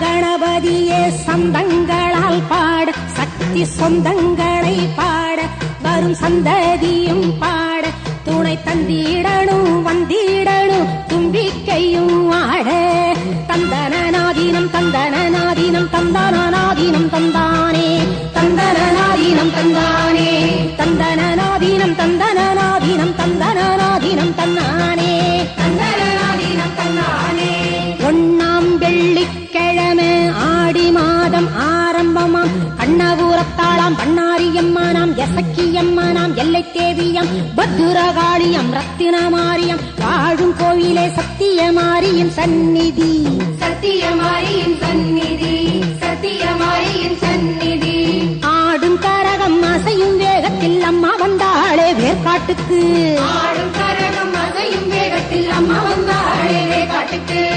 கணபதியே சந்தங்களால் பாட சக்தி சொந்தங்களை பாட வரும் சந்ததியும் பாட துணை தந்திடணும் வந்திடணும் தும்பிக்கையும் ஆட. தந்தனநாதீனம் தந்தனநாதீனம் தந்தனநாதீனம் தந்தானே தந்தனநாதீனம் தந்தானே தந்தனநாதீனம் தந்தனநாதீனம் தந்தனநாதீனம் மாதம் ஆரம்பமாம். கண்ணபூரத்தாளாம் பண்ணாரியம்மானாம் எசக்கியம்மானாம் எல்லை தேவியம் பத்துரகாளியம் ரத்தினமாரியம் வாழும் கோவிலே சத்தியமாரியின் சந்நிதி. சத்தியமாரியின் சந்நிதி சத்தியமாரியின் சந்நிதி. ஆடும் கரகம் அசையும் வேகத்தில் அம்மா வந்தாளே வேர்காட்டுக்கு. ஆடும் கரகம் அசையும் வேகத்தில் அம்மா வந்தாளே காட்டுக்கு